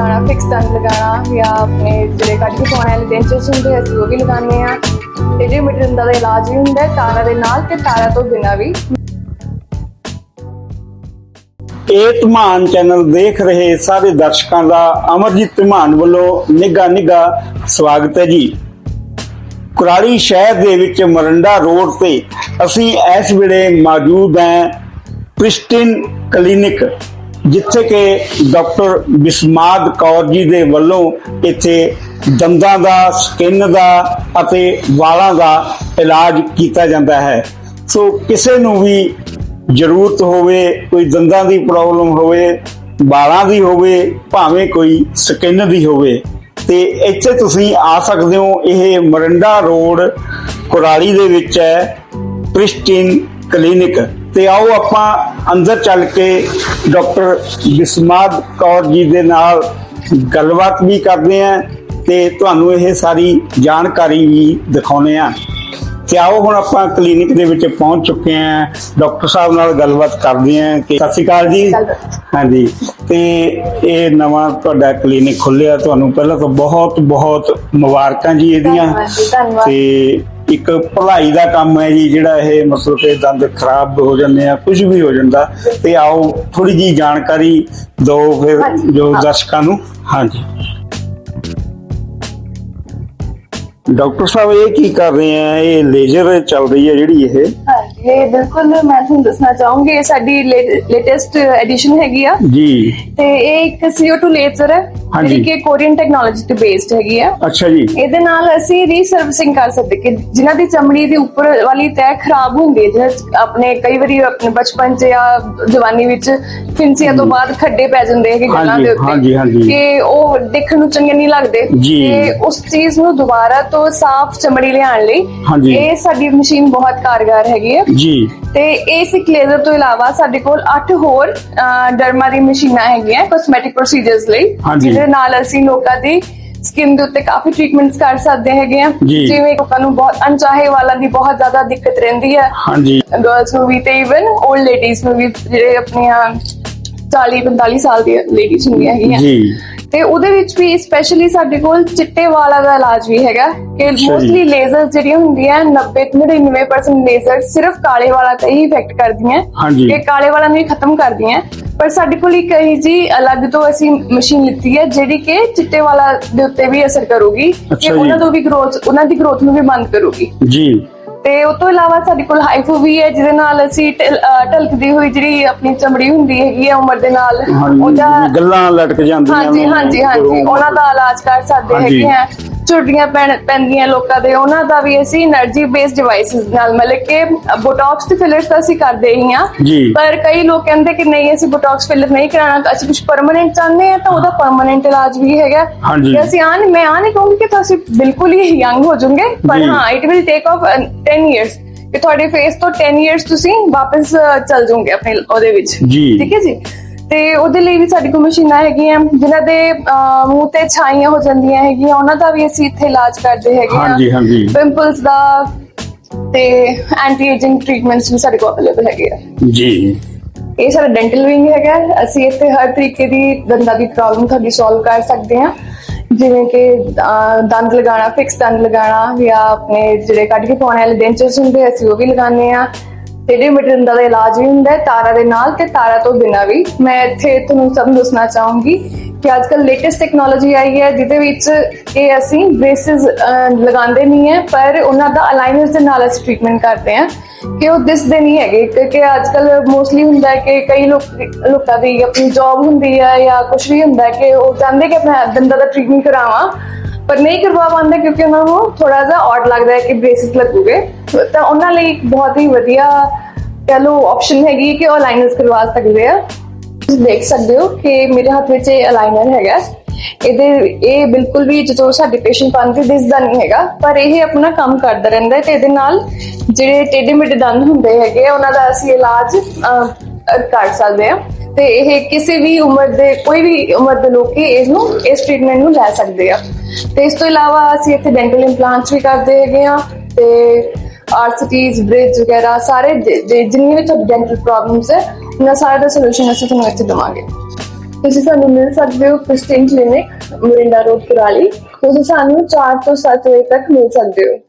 ਆਪਣੇ ਜਿਹੜੇ ਕੱਢ ਕੇ ਪਾਉਣ ਵਾਲੇ ਡੈਂਚਰਸ ਹੁੰਦੇ ਅਸੀਂ ਉਹ ਵੀ ਲਗਾਉਂਦੇ ਆ ਟੇਡੇ ਮੇਡੇ ਦੰਦਾਂ ਦਾ ਇਲਾਜ ਵੀ ਹੁੰਦਾ ਹੈ ਤਾਰਾਂ ਦੇ ਨਾਲ ਤੇ ਤਾਰਾਂ ਤੋਂ ਬਿਨਾਂ ਵੀ। ਇਹ ਧਮਾਨ ਚੈਨਲ ਦੇਖ ਰਹੇ ਸਾਰੇ ਦਰਸ਼ਕਾਂ ਦਾ ਅਮਰਜੀਤ ਧਮਾਨ ਵੱਲੋਂ ਨਿੱਘਾ ਨਿੱਘਾ ਸਵਾਗਤ ਹੈ ਜੀ। ਕੁਰਾਲੀ ਸ਼ਹਿਰ ਦੇ ਵਿੱਚ ਮਰੰਡਾ ਰੋਡ ਤੇ ਅਸੀਂ ਇਸ ਵੇਲੇ ਮੌਜੂਦ ਹਾਂ ਪ੍ਰਿਸਟਿਨ ਕਲੀਨਿਕ। ਜਿੱਥੇ ਕਿ ਡਾਕਟਰ ਬਿਸਮਾਦ ਕੌਰ ਜੀ ਦੇ ਵੱਲੋਂ ਇੱਥੇ ਦੰਦਾਂ ਦਾ, ਸਕਿਨ ਦਾ ਅਤੇ ਵਾਲਾਂ ਦਾ ਇਲਾਜ ਕੀਤਾ ਜਾਂਦਾ ਹੈ। ਸੋ ਕਿਸੇ ਨੂੰ ਵੀ ਜ਼ਰੂਰਤ ਹੋਵੇ, ਕੋਈ ਦੰਦਾਂ ਦੀ ਪ੍ਰੋਬਲਮ ਹੋਵੇ, ਵਾਲਾਂ ਦੀ ਹੋਵੇ, ਭਾਵੇਂ ਕੋਈ ਸਕਿਨ ਦੀ ਹੋਵੇ, ਤੇ ਇੱਥੇ ਤੁਸੀਂ ਆ ਸਕਦੇ ਹੋ। ਇਹ ਮਰੰਡਾ ਰੋਡ ਕੁਰਾਲੀ ਦੇ ਵਿੱਚ ਹੈ, ਪ੍ਰਿਸਟਿਨ ਕਲੀਨਿਕ। ਤੇ ਆਓ ਆਪਾਂ ਅੰਦਰ ਚੱਲ ਕੇ ਡਾਕਟਰ ਬਿਸਮਾਦ ਕੌਰ ਜੀ ਦੇ ਨਾਲ ਗੱਲਬਾਤ ਵੀ ਕਰਦੇ ਆਂ ਤੇ ਤੁਹਾਨੂੰ ਇਹ ਸਾਰੀ ਜਾਣਕਾਰੀ ਵੀ ਦਿਖਾਉਨੇ ਆ ਤੇ ਆਓ ਹੁਣ ਆਪਾਂ ਕਲੀਨਿਕ ਦੇ ਵਿੱਚ ਪਹੁੰਚ ਚੁੱਕੇ ਆਂ ਡਾਕਟਰ ਸਾਹਿਬ ਨਾਲ ਗੱਲਬਾਤ ਕਰਦੇ ਆਂ ਕਿ ਸਤਿ ਸ਼੍ਰੀ ਅਕਾਲ ਜੀ। ਹਾਂਜੀ ਤੇ ਇਹ ਨਵਾਂ ਤੁਹਾਡਾ ਕਲੀਨਿਕ ਖੁੱਲਿਆ ਤੁਹਾਨੂੰ ਪਹਿਲਾਂ ਤਾਂ ਬਹੁਤ ਬਹੁਤ ਮੁਬਾਰਕਾਂ ਜੀ ਇਹਦੀਆਂ। ਤੇ ਇੱਕ ਭਲਾਈ ਦਾ ਕੰਮ ਹੈ ਜੀ ਜਿਹੜਾ ਇਹ ਮਤਲਬ ਕਿ ਦੰਦ ਖਰਾਬ ਹੋ ਜਾਂਦੇ ਆ ਕੁਝ ਵੀ ਹੋ ਜਾਂਦਾ ਤੇ ਆਓ ਥੋੜੀ ਜੀ ਜਾਣਕਾਰੀ ਦਿਓ ਫਿਰ ਜੋ। ਦਰਸ਼ਕਾਂ ਨੂੰ। ਹਾਂਜੀ। ਡਾਕਟਰ ਸਾਹਿਬ ਇਹ ਕੀ ਕਰ ਰਹੇ ਆ? ਇਹ ਲੇਜ਼ਰ ਚੱਲ ਰਹੀ ਹੈ ਜਿਹੜੀ ਇਹ? ਇਹ ਬਿਲਕੁਲ ਮੈਂ ਤੁਹਾਨੂੰ ਦੱਸਣਾ ਚਾਹੂੰਗੀ ਇਹ ਸਾਡੀ ਲੇਟੈਸਟ ਐਡੀਸ਼ਨ ਹੈਗੀ ਆ ਜੀ ਤੇ ਇਹ ਇੱਕ CO2 ਲੇਜ਼ਰ ਹੈ ਹਾਂਜੀ। ਜਿਹੜੀ ਕਿ ਕੋਰੀਅਨ ਟੈਕਨੋਲੋਜੀ ਤੇ ਬੇਸਡ ਹੈਗੀ ਆ ਅੱਛਾ ਜੀ ਇਹਦੇ ਨਾਲ ਅਸੀਂ ਰੀਸਰਵਿਸਿੰਗ ਕਰ ਸਕਦੇ ਕਿ ਜਿਨ੍ਹਾਂ ਦੀ ਚਮੜੀ ਦੀ ਉੱਪਰ ਵਾਲੀ ਤਹਿ ਖਰਾਬ ਹੁੰਦੀ ਹੈ ਆਪਣੇ ਕਈ ਵਾਰੀ ਆਪਣੇ ਬਚਪਨ 'ਚ ਜਾਂ ਜਵਾਨੀ ਵਿੱਚ ਫਿੰਸੀਆਂ ਤੋਂ ਬਾਅਦ ਖੱਡੇ ਪੈ ਜਾਂਦੇ ਹੈਗੇ ਗੱਲਾਂ ਦੇ ਉੱਤੇ। ਕਿ ਉਹ ਦੇਖਣ ਨੂੰ ਚੰਗੇ ਨਹੀਂ ਲੱਗਦੇ ਜੀ। ਤੇ ਉਸ ਚੀਜ਼ ਨੂੰ ਦੁਬਾਰਾ ਤੋਂ ਸਾਫ਼ ਚਮੜੀ ਲਿਆਉਣ ਲਈ। ਇਹ ਸਾਡੀ ਮਸ਼ੀਨ ਬਹੁਤ ਕਾਰਗਰ ਹੈਗੀ ਹੈ ਜੀ ਤੇ ਇਸ ਇੱਕ ਲੇਜ਼ਰ ਤੋਂ ਇਲਾਵਾ ਸਾਡੇ ਕੋਲ 8 ਹੋਰ ਡਰਮਾ ਦੀ ਮਸ਼ੀਨਾਂ ਹੈਗੀਆਂ ਕਾਸਮੈਟਿਕ ਪ੍ਰੋਸੀਜਰਸ ਲਈ ਹਾਂਜੀ। ਜਿਹਦੇ ਨਾਲ ਅਸੀਂ ਲੋਕਾਂ ਦੀ ਸਕਿਨ ਦੇ ਉੱਤੇ ਕਾਫੀ ਟ੍ਰੀਟਮੈਂਟਸ ਕਰ ਸਕਦੇ ਹੈਗੇ ਆ ਜੀ। ਜਿਵੇਂ ਲੋਕਾਂ ਨੂੰ ਬਹੁਤ ਅਣਚਾਹੇ ਵਾਲਾਂ ਦੀ ਬਹੁਤ ਜ਼ਿਆਦਾ ਦਿੱਕਤ ਰਹਿੰਦੀ ਹੈ ਹਾਂਜੀ ਗਰਲਸ ਨੂੰ ਵੀ ਤੇ ਇਵਨ 올ਡ ਲੇਡੀਜ਼ ਨੂੰ ਵੀ ਜਿਹੜੇ ਆਪਣੀਆਂ 40 45 ਸਾਲ ਦੀਆਂ ਲੇਡੀਜ਼ ਹੁੰਦੀਆਂ ਹੈਗੀਆਂ। ਜੀ। ਤੇ ਉਹਦੇ ਵਿੱਚ ਵੀ ਸਪੈਸ਼ਲੀ ਸਾਡੇ ਕੋਲ ਚਿੱਟੇ ਵਾਲਾਂ ਦਾ ਇਲਾਜ ਵੀ ਹੈਗਾ। ਕਿ। ਮੋਸਟਲੀ ਲੇਜ਼ਰ ਜਿਹੜੀਆਂ ਹੁੰਦੀਆਂ 90 ਤੋਂ 99% ਲੇਜ਼ਰ ਸਿਰਫ ਕਾਲੇ ਵਾਲਾਂ ਤੇ ਹੀ ਇਫੈਕਟ ਕਰਦੀਆਂ। ਕਿ ਕਾਲੇ ਵਾਲਾਂ ਨੂੰ ਹੀ ਖਤਮ ਕਰਦੀਆਂ। ਪਰ ਸਾਡੇ ਕੋਲ ਇੱਕ ਇਹੀ ਜੀ ਅਲੱਗ ਤੋਂ ਅਸੀਂ ਮਸ਼ੀਨ ਲਿੱਤੀ ਹੈ ਜਿਹੜੀ ਕਿ ਚਿੱਟੇ ਵਾਲਾਂ ਦੇ ਉੱਤੇ ਵੀ ਅਸਰ ਕਰੂਗੀ। ਕਿ। ਉਹਨਾਂ ਤੋਂ ਵੀ ਗਰੋਥ ਉਹਨਾਂ ਦੀ ਗਰੋਥ ਨੂੰ ਵੀ ਬੰਦ ਕਰੂਗੀ। ਜੀ। ਤੇ ਉਸ ਤੋਂ ਇਲਾਵਾ ਸਾਡੇ ਕੋਲ ਹਾਈਫੋ ਵੀ ਹੈ ਜਿਹਦੇ ਨਾਲ ਅਸੀਂ ਢਲ- ਅਹ ਢਲਕਦੀ ਹੋਈ ਜਿਹੜੀ ਆਪਣੀ ਚਮੜੀ ਹੁੰਦੀ ਹੈਗੀ ਹੈ ਉਮਰ ਦੇ ਨਾਲ ਹਾਂਜੀ ਗੱਲਾਂ ਲਟਕ ਜਾਂਦੀਆਂ ਹਾਂਜੀ ਨੇ ਹਾਂਜੀ ਹਾਂਜੀ ਜਦੋਂ- ਉਹਨਾਂ ਦਾ ਇਲਾਜ ਕਰ ਸਕਦੇ ਹਾਂਜੀ। ਹੈਗੇ ਆ ਝੁੱਟੀਆਂ ਪੈਂਦੀਆਂ ਲੋਕਾਂ ਦੇ ਉਹਨਾਂ ਦਾ ਵੀ ਅਸੀਂ એનર્ਜੀ ਬੇਸਡ ਡਿਵਾਈਸਸ ਨਾਲ ਮਤਲਬ ਕਿ ਬੋਟੌਕਸ ਤੇ ਫਿਲਰਸ ਤਾਂ ਅਸੀਂ ਕਰਦੇ ਹੀ ਆ ਪਰ ਕਈ ਲੋਕ ਕਹਿੰਦੇ ਕਿ ਨਹੀਂ ਅਸੀਂ ਬੋਟੌਕਸ ਫਿਲਰ ਨਹੀਂ ਕਰਾਣਾ ਅਸੀਂ ਕੁਝ ਪਰਮਨੈਂਟ ਚਾਹੁੰਦੇ ਆ ਤਾਂ ਉਹਦਾ ਪਰਮਨੈਂਟ ਇਲਾਜ ਵੀ ਹੈਗਾ। ਕਿ ਅਸੀਂ ਆਨ ਮੈਂ ਆ ਨਹੀਂ ਕਹੂੰਗੀ ਕਿ ਤੁਸੀਂ ਬਿਲਕੁਲ ਹੀ ਯੰਗ ਹੋ ਜਾਓਗੇ ਪਰ ਹਾਂ it will take off 10 years ਕਿ ਤੁਹਾਡੇ ਫੇਸ ਤੋਂ 10 ਇਅਰਸ ਤੁਸੀਂ ਵਾਪਸ ਚੱਲ ਜਾਓਗੇ ਆਪਣੇ ਉਹਦੇ ਵਿੱਚ। ਠੀਕ ਹੈ ਜੀ? ਤੇ ਉਹਦੇ ਲਈ ਵੀ ਸਾਡੇ ਕੋਲ ਮਸ਼ੀਨਾਂ ਹੈਗੀਆਂ ਜਿਨ੍ਹਾਂ ਦੇ ਮੂੰਹ ਤੇ ਛਾਈਆਂ ਹੋ ਜਾਂਦੀਆਂ ਹੈਗੀਆਂ ਉਹਨਾਂ ਦਾ ਵੀ ਅਸੀਂ ਇੱਥੇ ਇਲਾਜ ਕਰਦੇ ਹੈਗੇ ਆ ਹਾਂਜੀ, ਹਾਂਜੀ। ਪਿੰਪਲਸ ਦਾ ਤੇ ਐਂਟੀ ਏਜਿੰਗ ਟ੍ਰੀਟਮੈਂਟਸ ਵੀ ਸਾਡੇ ਕੋਲ ਅਵੇਲੇਬਲ ਹੈਗੇ ਆ। ਜੀ। ਇਹ ਸਾਡਾ ਡੈਂਟਲ ਵਿੰਗ ਹੈਗਾ ਅਸੀਂ ਇੱਥੇ ਹਰ ਤਰੀਕੇ ਦੀ ਦੰਦਾਂ ਦੀ ਪ੍ਰੋਬਲਮ ਤੁਹਾਡੀ ਸੋਲਵ ਕਰ ਸਕਦੇ ਹਾਂ। ਜਿਵੇਂ ਕਿ ਦੰਦ ਲਗਾਉਣਾ ਫਿਕਸ ਦੰਦ ਲਗਾਉਣਾ ਜਾਂ ਆਪਣੇ ਜਿਹੜੇ ਕੱਢ ਕੇ ਪਾਉਣ ਵਾਲੇ ਡੈਂਚਰਸ ਹੁੰਦੇ ਅਸੀਂ ਉਹ ਵੀ ਲਗਾਉਂਦੇ ਆ ਟੇਢੇ ਮੇਢੇ ਦੰਦਾਂ ਦਾ ਇਲਾਜ ਵੀ ਹੁੰਦਾ ਹੈ, ਤਾਰਾ ਦੇ ਨਾਲ ਤੇ ਤਾਰਾ ਤੋਂ ਬਿਨਾਂ ਵੀ। ਮੈਂ ਇੱਥੇ ਤੁਹਾਨੂੰ ਸਭ ਨੂੰ ਦੱਸਣਾ ਚਾਹੂੰਗੀ ਕਿ ਅੱਜ ਕੱਲ ਲੇਟੈਸਟ ਟੈਕਨੋਲੋਜੀ ਆਈ ਹੈ, ਜਿਹਦੇ ਵਿੱਚ ਇਹ ਅਸੀਂ ਬ੍ਰੇਸਸ ਲਗਾਉਂਦੇ ਨਹੀਂ ਹੈ, ਪਰ ਉਹਨਾਂ ਦਾ ਅਲਾਈਨਰਸ ਦੇ ਨਾਲ ਅਸੀਂ ਟ੍ਰੀਟਮੈਂਟ ਕਰਦੇ ਹਾਂ ਕਿ ਉਹ ਦਿਸਦੇ ਨਹੀਂ ਹੈਗੇ। ਕਿਉਂਕਿ ਅੱਜ ਕੱਲ ਮੋਸਟਲੀ ਹੁੰਦਾ ਹੈ ਕਿ ਕਈ ਲੋਕ, ਲੋਕਾਂ ਦੀ ਆਪਣੀ ਜੌਬ ਹੁੰਦੀ ਹੈ ਜਾਂ ਕੁਝ ਵੀ ਹੁੰਦਾ ਹੈ ਕਿ ਉਹ ਚਾਹੁੰਦੇ ਕਿ ਆਪਣਾ ਦੰਦਾਂ ਦਾ ਟ੍ਰੀਟਮੈਂਟ ਕਰਾਵਾਂ, ਪਰ ਨਹੀਂ ਕਰਵਾ ਪਾਉਂਦੇ ਕਿਉਂਕਿ ਉਹਨਾਂ ਨੂੰ ਥੋੜਾ ਜਿਹਾ ਔਡ ਲੱਗਦਾ ਹੈ ਕਿ ਬ੍ਰੇਸਿਸ ਲੱਗੂਗੇ। ਤਾਂ ਉਹਨਾਂ ਲਈ ਇੱਕ ਬਹੁਤ ਹੀ ਵਧੀਆ ਕਹ ਲਓ ਆਪਸ਼ਨ ਹੈਗੀ ਕਿ ਉਹ ਅਲਾਈਨਰਸ ਕਰਵਾ ਸਕਦੇ ਆ ਤੁਸੀਂ ਦੇਖ ਸਕਦੇ ਹੋ ਕਿ ਮੇਰੇ ਹੱਥ ਵਿੱਚ ਇਹ ਅਲਾਈਨਰ ਹੈਗਾ ਇਹਦੇ ਇਹ ਬਿਲਕੁਲ ਵੀ ਜਦੋਂ ਸਾਡੇ ਪੇਸ਼ੈਂਟ ਪਾਉਂਦੇ ਦਿਸਦਾ ਨਹੀਂ ਹੈਗਾ ਪਰ ਇਹ ਆਪਣਾ ਕੰਮ ਕਰਦਾ ਰਹਿੰਦਾ ਹੈ ਤੇ ਇਹਦੇ ਨਾਲ ਜਿਹੜੇ ਟੇਢੇ ਮੇਢੇ ਦੰਦ ਹੁੰਦੇ ਹੈਗੇ ਆ, ਉਹਨਾਂ ਦਾ ਅਸੀਂ ਇਲਾਜ ਕਰ ਸਕਦੇ ਆ ਤੇ ਇਹ ਕਿਸੇ ਵੀ ਉਮਰ ਦੇ ਕੋਈ ਵੀ ਉਮਰ ਦੇ ਲੋਕ ਹੀ ਇਸ ਨੂੰ ਇਸ ਟ੍ਰੀਟਮੈਂਟ ਨੂੰ ਲੈ ਸਕਦੇ ਆ ਤੇ ਇਸ ਤੋਂ ਇਲਾਵਾ ਅਸੀਂ ਇੱਥੇ ਡੈਂਟਲ ਇੰਪਲਾਂਟਸ ਵੀ ਕਰਦੇ ਹੈਗੇ ਆ ਤੇ ਆਰਸੀਟੀਜ਼ ਬ੍ਰਿਜ ਵਗੈਰਾ, ਸਾਰੇ ਜ- ਜਿੰਨੀ ਵੀ ਤੁਹਾਡੀ ਡੈਂਟਲ ਪ੍ਰੋਬਲਮਸ ਹੈ, ਉਹਨਾਂ ਸਾਰੇ ਦਾ ਸੋਲੂਸ਼ਨ ਅਸੀਂ ਤੁਹਾਨੂੰ ਇੱਥੇ ਦਵਾਂਗੇ। ਤੁਸੀਂ ਸਾਨੂੰ ਮਿਲ ਸਕਦੇ ਹੋ Christine clinic Morinda road Kurali. ਤੁਸੀਂ ਸਾਨੂੰ 4 ਤੋਂ 7 ਵਜੇ ਤੱਕ ਮਿਲ ਸਕਦੇ ਹੋ।